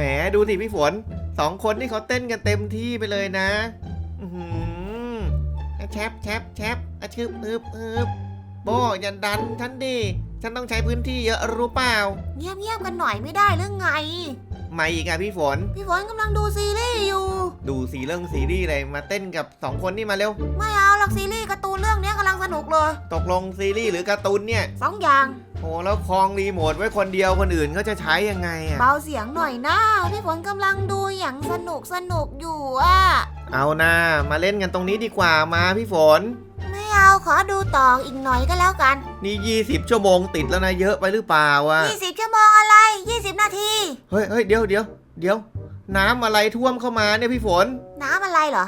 หมดูสิพี่ฝนสองคนนี่เขาเต้นกันเต็มที่ไปเลยนะอืมแชปแชปแชปอะชึบอึบอึบโบอย่าดันฉันดิฉันต้องใช้พื้นที่เยอะรู้เปล่า เงียบๆกันหน่อยไม่ได้หรือไง มาอีกอะพี่ฝน พี่ฝนกำลังดูซีรีส์อยู่ ดูสีเรื่องซีรีส์เลยมาเต้นกับสองคนนี่มาเร็ว ไม่เอาหรอกซีรีส์การ์ตูนเรื่องเนี้ยกำลังสนุกเลยตกลงซีรีส์หรือการ์ตูนเนี่ย สองอย่าง โอ้แล้วคลองรีโมทไว้คนเดียวคนอื่นเขาจะใช้ยังไงอะเบาเสียงหน่อยนะพี่ฝนกำลังดูอย่างสนุกสนุกอยู่อะเอานะมาเล่นกันตรงนี้ดีกว่ามาพี่ฝน ไม่เอาขอดูต่ออีกหน่อยก็แล้วกัน นี่ 20 ชั่วโมงติดแล้วนะเยอะไปหรือเปล่าวะ 20 20 นาที เฮ้ยเฮ้ยเดี๋ยวเดี๋ยวเดี๋ยว น้ำอะไรท่วมเข้ามาเนี่ยพี่ฝน น้ำอะไรเหรอ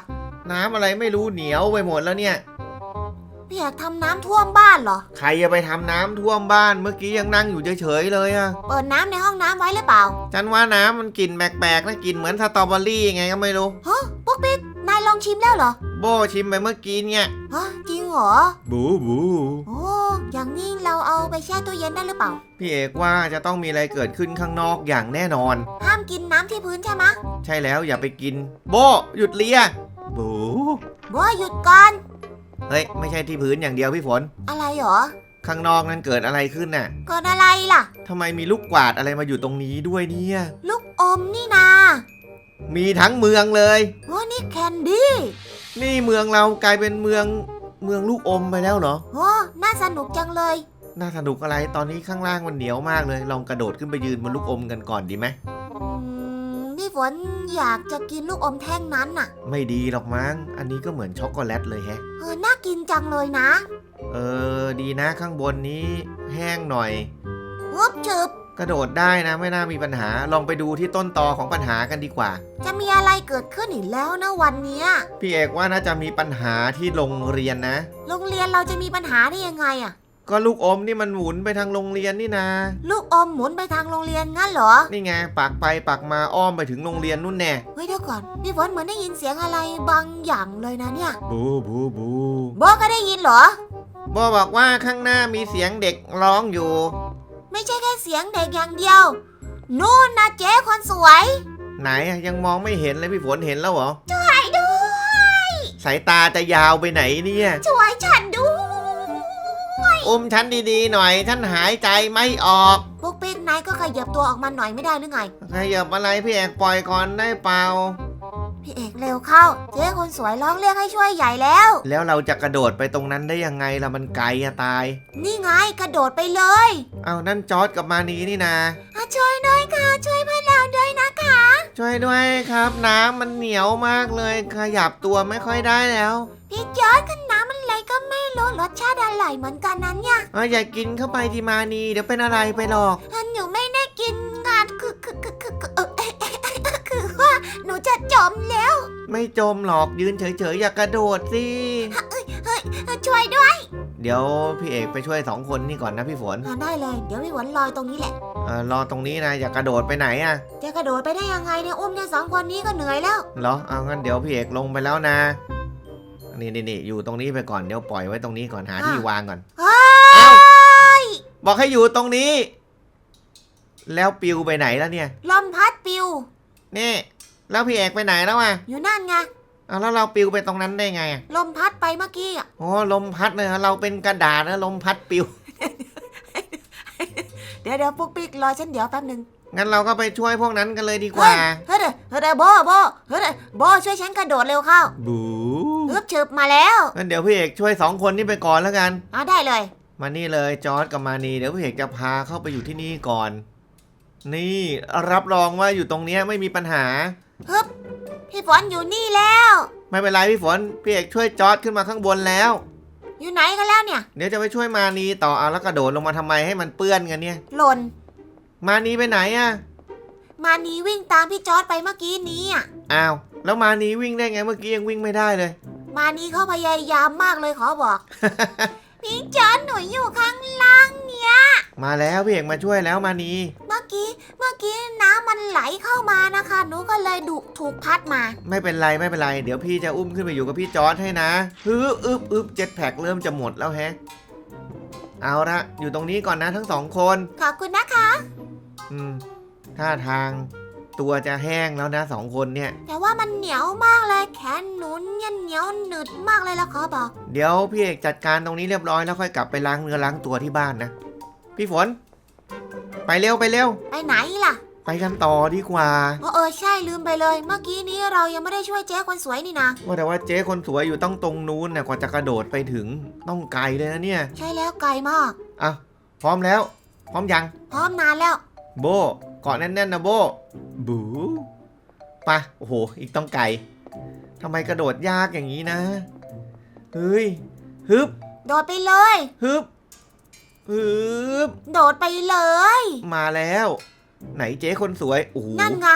น้ำอะไรไม่รู้เหนียวไปหมดแล้วเนี่ยพี่อยากทำน้ำท่วมบ้านเหรอ ใครจะไปทำน้ำท่วมบ้านเมื่อกี้ยังนั่งอยู่เฉยๆเลยอะเปิดน้ำในห้องน้ำไว้หรือเปล่าฉันว่าน้ำมันกลิ่นแปลกๆนะกลิ่นเหมือนสตรอเบอรี่ไงก็ไม่รู้ ฮะปุ๊กปิ๊กนายลองชิมแล้วเหรอโบชิมไปเมื่อกี้เนี่ยฮะจริงเหรอ บูบู โอ้ อย่างนี้เราเอาไปแช่ตู้เย็นได้หรือเปล่า พี่เอกว่าจะต้องมีอะไรเกิดขึ้นข้างนอกอย่างแน่นอน ห้ามกินน้ำที่พื้นใช่ไหมะใช่แล้วอย่าไปกิน โบหยุดเลียบูบัวหยุดก่อน เฮ้ยไม่ใช่ที่พื้นอย่างเดียวพี่ฝน อะไรเหรอข้างนอกนั้นเกิดอะไรขึ้นน่ะเกิดอะไรล่ะ ทำไมมีลูกกวาดอะไรมาอยู่ตรงนี้ด้วยเนี่ย ลูกอมนี่นามีทั้งเมืองเลยโอ้นี่แคนดี้ นี่เมืองเรากลายเป็นเมือง เมืองลูกอมไปแล้วเหรอ โอ้น่าสนุกจังเลย น่าสนุกอะไรตอนนี้ข้างล่างมันเหนียวมากเลย ลองกระโดดขึ้นไปยืนบนลูกอมกันก่อนดีไหม อืมพี่ฝนอยากจะกินลูกอมแท่งนั้นน่ะ ไม่ดีหรอกมั้ง อันนี้ก็เหมือนช็อกโกแลตเลยแฮะ เออ น่ากินจังเลยนะเออ ดีนะข้างบนนี้แห้งหน่อยงึบจึบ กระโดดได้นะไม่น่ามีปัญหาลองไปดูที่ต้นตอของปัญหากันดีกว่า จะมีอะไรเกิดขึ้นอีกแล้วนะวันเนี้ยพี่เอกว่าน่าจะมีปัญหาที่โรงเรียนนะ โรงเรียนเราจะมีปัญหาได้ยังไงอะก็ลูกอมนี่มันหมุนไปทางโรงเรียนนี่นะลูกอมหมุนไปทางโรงเรียนงั้นเหรอ นี่ไงปักไปปักมาอ้อมไปถึงโรงเรียนนู่นแน่เฮ้ยเดี๋ยวก่อนพี่ฝนเหมือนได้ยินเสียงอะไรบางอย่างเลยนะเนี่ยบูบูบูโบก็ได้ยินเหรอบอบอกว่าข้างหน้ามีเสียงเด็กร้องอยู่ ไม่ใช่แค่เสียงเด็กอย่างเดียว นู่นนะเจ๊คนสวย ไหนอะยังมองไม่เห็นเลยพี่ฝนเห็นแล้วเหรอ ช่วยด้วย สายตาจะยาวไปไหนเนี่ย ช่วยฉันด้วยอุ้มฉันดีๆหน่อยฉันหายใจไม่ออกปุ๊กปิ๊กนายก็ขยับตัวออกมาหน่อยไม่ได้หรือไงขยับอะไรพี่เอกปล่อยก่อนได้เปล่า พี่เอกเร็วเข้า เจ๊คนสวยร้องเรียกให้ช่วยใหญ่แล้ว แล้วเราจะกระโดดไปตรงนั้นได้ยังไงล่ะมันไกลอะตาย นี่ไงกระโดดไปเลยเอานั่นจอร์ดกับมานีนี่นาอะช่วยด้วยค่ะ ช่วยเพื่อนเราด้วยนะคะ ช่วยด้วยครับ น้ำมันเหนียวมากเลย ขยับตัวไม่ค่อยได้แล้วพี่จอร์ดกันน้ำมันอะไรก็ไม่รู้รสชาติอร่อยเหมือนกันนั้นเนี่ยเอออย่ากินเข้าไปที่มานีเดี๋ยวเป็นอะไรไปหรอก อันหนูไม่ได้กินงานคือคือคือคือคือเออเอ๊ะเอ๊ะเอ๊ะคือว่า หนูจะจมแล้ว ไม่จมหรอกยืนเฉยๆ อย่ากระโดดสิเฮ้ยช่วยด้วยเดี๋ยวพี่เอกไปช่วยสองคนนี่ก่อนนะพี่ฝนอะได้เลย เดี๋ยวพี่หวนลอยตรงนี้แหละ เออรอตรงนี้นะอย่ากระโดดไปไหนอะจะกระโดดไปได้ยังไงเนี่ยอุ้มแค่สองคนนี้ก็เหนื่อยแล้ว เหรอเอางั้นเดี๋ยวพี่เอกลงไปแล้วนะนี่นี่นี่อยู่ตรงนี้ไปก่อนเดี๋ยวปล่อยไว้ตรงนี้ก่อนหาที่วางก่อนเฮ้เอ้ายบอกให้อยู่ตรงนี้ แล้วปิวไปไหนแล้วเนี่ยลมพัดปิวนี่ แล้วพี่เอกไปไหนแล้วอะอยู่นั่นไงเอาแล้วเราปิวไปตรงนั้นได้ไงอะลมพัดไปเมื่อกี้อะ โอ้ลมพัดเลยเราเป็นกระดาษนะลมพัดปิว เดี๋ยวเดี๋ยวปุ๊กปิ๊กรอฉันเดี๋ยวแป๊บหนึงงั้นเราก็ไปช่วยพวกนั้นกันเลยดีกว่า เฮ้ยเดี๋ยวเฮ้ยเดี๋ยวโบโบเฮ้ยเดี๋ยวโบช่วยฉันกระโดดเร็วเข้าบูฮึบฉึบมาแล้วงั้นเดี๋ยวพี่เอกช่วยสองคนนี้ไปก่อนแล้วกันอะได้เลย มานี่เลยจอร์ดกับมานีเดี๋ยวพี่เอกจะพาเข้าไปอยู่ที่นี่ก่อน นี่รับรองว่าอยู่ตรงเนี้ยไม่มีปัญหา ฮึบพี่ฝนอยู่นี่แล้ว ไม่เป็นไรพี่ฝนพี่เอกช่วยจอร์ดขึ้นมาข้างบนแล้ว อยู่ไหนกันแล้วเนี่ย เดี๋ยวจะไปช่วยมานีต่อเอาแล้วกระโดดลงมาทำไมให้มันเปื้อนกันเนี่ย หล่น มานีไปไหนอะมานีวิ่งตามพี่จอร์ดไปเมื่อกี้นี้อะ อ้าวแล้วมานีวิ่งได้ไงเมื่อกี้ยังวิ่งไม่ได้เลย มานีเขาพยายามมากเลยขอบอก พี่จอร์ดหนูอยู่ข้างล่าง เนี่ยมาแล้วพี่เอกมาช่วยแล้วมานีเมื่อกี้เมื่อกี้น้ำมันไหลเข้ามานะคะหนูก็เลยดุถูกพัดมา ไม่เป็นไรไม่เป็นไร เดี๋ยวพี่จะอุ้มขึ้นไปอยู่กับพี่จอร์ดให้นะฮึบอึบอึบเจ็ตแพ็กเริ่มจะหมดแล้วแฮะ เอาละอยู่ตรงนี้ก่อนนะทั้งสองคน ขอบคุณนะคะ อืมท่าทางตัวจะแห้งแล้วนะสองคนเนี่ย แต่ว่ามันเหนียวมากเลยแขนหนุนยันเหนียวหนึดมากเลยละขอบอก เดี๋ยวพี่เอกจัดการตรงนี้เรียบร้อยแล้วค่อยกลับไปล้างเนื้อล้างตัวที่บ้านนะ พี่ฝน ไปเร็วไปเร็ว ไปไหนล่ะไปกันต่อดีกว่า เออเออใช่ลืมไปเลย เมื่อกี้นี้เรายังไม่ได้ช่วยเจ๊คนสวยนี่นะ ว่าแต่ว่าเจ๊คนสวยอยู่ต้องตรงนู้นนะกว่าจะกระโดดไปถึงต้องไกลเลยนะเนี่ย ใช่แล้วไกลมาก อะ พร้อมแล้ว พร้อมยัง พร้อมนานแล้ว โบเกาะแน่นๆนะโบบูไปะโอ้โห อีกต้องไกลทำไมกระโดดยากอย่างนี้นะ เฮ้ยฮึบ โดดไปเลย ฮึบ ฮึบโดดไปเลย มาแล้ว ไหนเจ๊คนสวยโอ้โหนั่นไง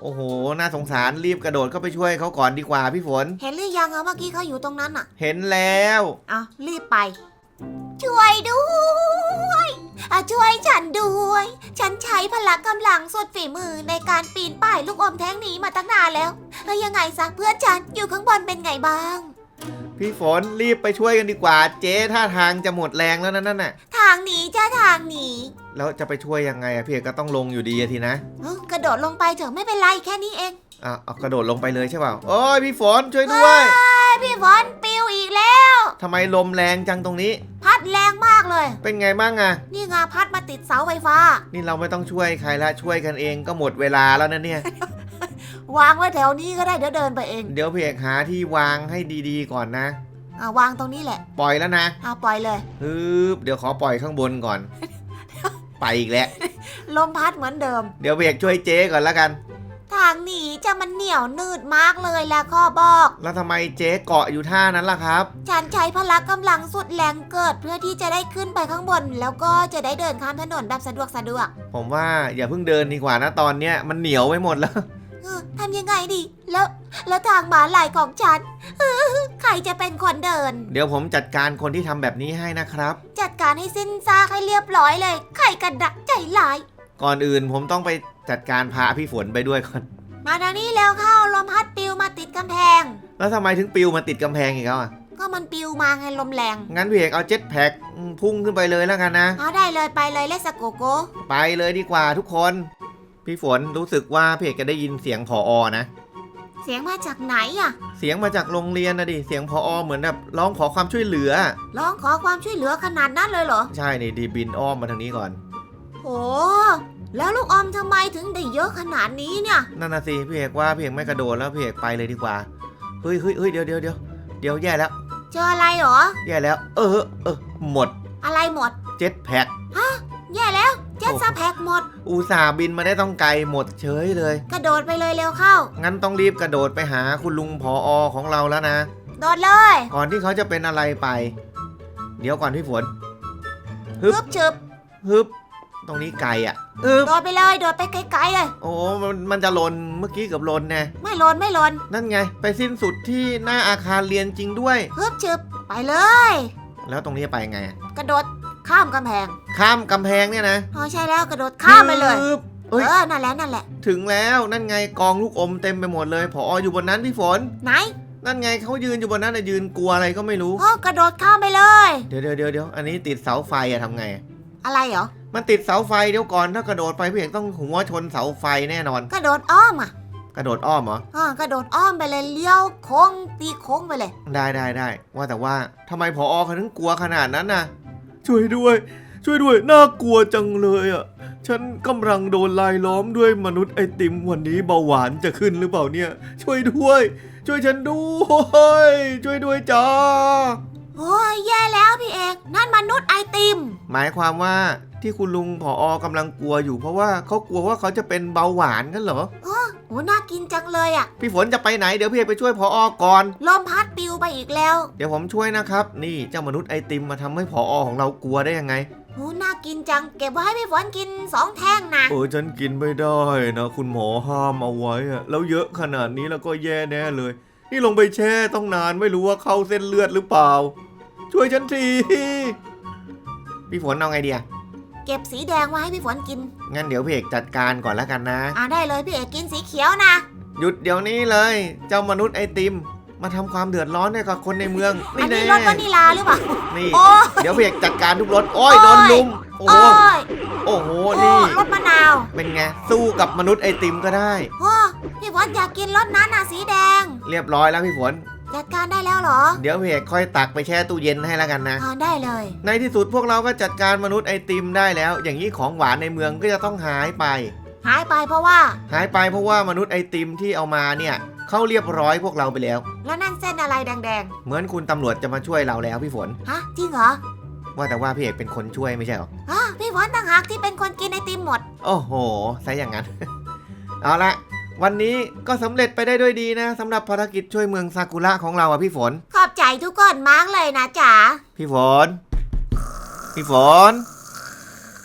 โอ้โห น่าสงสารรีบกระโดดเข้าไปช่วยเขาก่อนดีกว่าพี่ฝน เห็นหรือยังอะเมื่อกี้เขาอยู่ตรงนั้นอะเห็นแล้วเอารีบไป ช่วยด้วยอะช่วยฉันด้วย ฉันใช้พละกำลังสุดฝีมือในการปีนป่ายลูกอมแท่งนี้มาตั้งนานแล้วแล้วยังไงซะเพื่อนฉันอยู่ข้างบนเป็นไงบ้าง พี่ฝนรีบไปช่วยกันดีกว่า เจ๊ท่าทางจะหมดแรงแล้วนะนั่นน่ะ ทางหนีจ้าทางหนีแล้วจะไปช่วยยังไงอะพี่เอกก็ต้องลงอยู่ดีอะทีนะเอ้ากระโดดลงไปเถอะไม่เป็นไรแค่นี้เองอะเอากระโดดลงไปเลยใช่เปล่าโอ้ยพี่ฝนช่วยด้วยเอ้ยพี่ฝนปิวอีกแล้ว ทำไมลมแรงจังตรงนี้ พัดแรงมากเลย เป็นไงบ้างอะนี่ไงพัดมาติดเสาไฟฟ้า นี่เราไม่ต้องช่วยใครละช่วยกันเองก็หมดเวลาแล้วนะเนี่ย วางไว้แถวนี้ก็ได้เดี๋ยวเดินไปเองเดี๋ยวพี่เอกหาที่วางให้ดีๆก่อนนะ อ่าวางตรงนี้แหละปล่อยแล้วนะเอาปล่อยเลย ฮึบเดี๋ยวขอปล่อยข้างบนก่อน ไปอีกแล้ว ลมพัดเหมือนเดิม เดี๋ยวพี่เอกช่วยเจ๊ก่อนแล้วกัน ทางหนีจะมันเหนียวนืดมากเลยล่ะข้อบอก แล้วทำไมเจ๊เกาะอยู่ท่านั้นล่ะครับ ฉันใช้พละกำลังสุดแรงเกิดเพื่อที่จะได้ขึ้นไปข้างบน แล้วก็จะได้เดินข้ามถนนแบบสะดวกสะดวกผมว่าอย่าเพิ่งเดินดีกว่านะตอนเนี้ยมันเหนียวไปหมดแล้วเออ ทำยังไงดี แล้วแล้วทางหมาลายของฉันเออใครจะเป็นคนเดิน เดี๋ยวผมจัดการคนที่ทำแบบนี้ให้นะครับ จัดการให้สิ้นซากให้เรียบร้อยเลย ใครกระดักใจหลาย ก่อนอื่นผมต้องไปจัดการพาพี่ฝนไปด้วยก่อน มาทางนี้แล้วเข้าลมพัดปิวมาติดกำแพง แล้วทำไมถึงปิวมาติดกำแพงอีกแล้วอะก็มันปิวมาไงลมแรง งั้นพี่เอกเอาเจ็ตแพ็กพุ่งขึ้นไปเลยแล้วกันนะ เอาได้เลยไปเลยเลสโกโก ไปเลยดีกว่าทุกคน พี่ฝนรู้สึกว่าพี่เอกจะได้ยินเสียงผออนะ เสียงมาจากไหนอะเสียงมาจากโรงเรียนนะดิ เสียงพออเหมือนแบบร้องขอความช่วยเหลือ ร้องขอความช่วยเหลือขนาดนั้นเลยเหรอ ใช่นี่ดีบินอ้อมมาทางนี้ก่อนโอ้แล้วลูกอมทำไมถึงได้เยอะขนาดนี้เนี่ย นั่นนะสิพี่เอกว่าพี่เอกไม่กระโดดแล้วพี่เอกไปเลยดีกว่า เฮ้ยเฮ้ยเฮ้ยเดี๋ยวเดี๋ยวเดี๋ยวเดี๋ยวแย่แล้ว เจออะไรเหรอ แย่แล้ว เออเออหมด อะไรหมด เจ็ตแพ็กแย่แล้ว เจ็ตสแพ็กหมด อุตส่าห์บินมาได้ต้องไกลหมดเฉยเลย กระโดดไปเลยเร็วเข้า งั้นต้องรีบกระโดดไปหาคุณลุงพออของเราแล้วนะ โดดเลย ก่อนที่เขาจะเป็นอะไรไป เดี๋ยวก่อนพี่ฝน ฮึบ ฮึบฉึบฮึบ ตรงนี้ไกลอะฮึบ โดดไปเลย โดดไปไกลๆเลย โอ้มันมันจะหล่นเมื่อกี้เกับหล่นแน่ไม่หลนไม่หลนนั่นไง ไปสิ้นสุดที่หน้าอาคารเรียนจริงด้วย ฮึบฉึบไปเลย แล้วตรงนี้ไปไงอะกระโดด ข้ามกำแพงข้ามกำแพงเนี่ยนะอ๋อใช่แล้วกระโดดข้ามไปเลยฮึบเอ้ยเออนั่นแหละนั่นแหละ ถึงแล้วนั่นไงกองลูกอมเต็มไปหมดเลยพออยู่บนนั้นพี่ฝน ไหนนั่นไงเขายืนอยู่บนนั้นน่ะยืนกลัวอะไรก็ไม่รู้โอ้กระโดดข้ามไปเลย เดี๋ยวเดี๋ยวเดี๋ยวเดี๋ยวอันนี้ติดเสาไฟอะทำไง อะอะไรเหรอ มันติดเสาไฟเดี๋ยวก่อนถ้ากระโดดไปพี่เอกต้องหัวชนเสาไฟแน่นอน กระโดดอ้อมอะกระโดดอ้อมเหรออ่ากระโดดอ้อมไปเลยเลี้ยวโค้งตีโค้งไปเลย ได้ได้ได้ว่าแต่ว่าทำไมพอเขาถึงกลัวขนาดนั้นน่ะ ช่วยด้วย ช่วยด้วย น่ากลัวจังเลยอะ ฉันกำลังโดนลายล้อมด้วยมนุษย์ไอติมวันนี้เบาหวานจะขึ้นหรือเปล่าเนี่ย ช่วยด้วย ช่วยฉันด้วย ช่วยด้วยจ้าโอ้ยแย่แล้วพี่เอก นั่นมนุษย์ไอติม หมายความว่าที่คุณลุงผออกำลังกลัวอยู่เพราะว่าเขากลัวว่าเขาจะเป็นเบาหวานกันเหรอ โอ้น่ากินจังเลยอะ พี่ฝนจะไปไหนเดี๋ยวพี่เอกไปช่วยผออก่อน ลมพัดปิว ไปอีกแล้วเดี๋ยวผมช่วยนะครับ นี่เจ้ามนุษย์ไอติมมาทำให้ผออของเรากลัวได้ยังไง โอ้น่ากินจัง เก็บไว้ให้พี่ฝนกินสองแท่งนะเออฉันกินไม่ได้นะ คุณหมอห้ามเอาไว้อะแล้วเยอะขนาดนี้แล้วก็แย่แน่เลย นี่ลงไปแช่ต้องนานไม่รู้ว่าเข้าเส้นเลือดหรือเปล่า ช่วยฉันทีพี่ฝนเอาไงดีอะเก็บสีแดงไว้ให้พี่ฝนกิน งั้นเดี๋ยวพี่เอกจัดการก่อนแล้วกันนะ อ่าได้เลยพี่เอกกินสีเขียวนะ หยุดเดี๋ยวนี้เลย เจ้ามนุษย์ไอติม มาทำความเดือดร้อนให้กับคนในเมืองอันนี้แน่รสวานิลาหรือเปล่า นี่โอ้เดี๋ยวพี่เอกจัดการทุกรถโอ้ยโดนลุมโอ้โอ้ยโอ้โหโอ้นี่รสมะนาวเป็นไงสู้กับมนุษย์ไอติมก็ได้ โอ้พี่ฝนอยากกินรสนั้นน่ะสีแดง เรียบร้อยแล้วพี่ฝน จัดการได้แล้วเหรอเดี๋ยวพี่เอกค่อยตักไปแช่ตู้เย็นให้แล้วกันนะอ๋อได้เลย ในที่สุดพวกเราก็จัดการมนุษย์ไอติมได้แล้ว อย่างนี้ของหวานในเมืองก็จะต้องหายไป หายไปเพราะว่า หายไปเพราะว่ามนุษย์ไอติมที่เอามาเนี่ย เขาเรียบร้อยพวกเราไปแล้ว แล้วนั่นเส้นอะไรแดงเหมือนคุณตำรวจจะมาช่วยเราแล้วพี่ฝน ๆ ฮะ จริงเหรอว่าแต่ว่าพี่เอกเป็นคนช่วยไม่ใช่เหรออ๋อพี่ฝนต่างหากที่เป็นคนกินไอติมหมด โอ้โหซะอย่างนั้น เอาละวันนี้ก็สำเร็จไปได้ด้วยดีนะสำหรับภารกิจช่วยเมืองซากุระของเราอะพี่ฝน ขอบใจทุกคนมากเลยนะจ๋า พี่ฝน พี่ฝน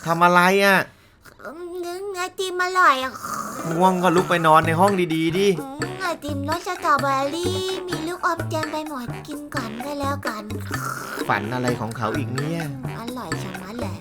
ทำอะไรอะ อืมไอติมอร่อยอะ ง่วงก็ลุกไปนอนในห้องดีๆดิอืมไอติมรสสตรอเบอรี่ มีลูกอมเต็มไปหมดกินก่อนก็แล้วกัน ฝันอะไรของเขาอีกเนี่ย อร่อยชะมัดเลย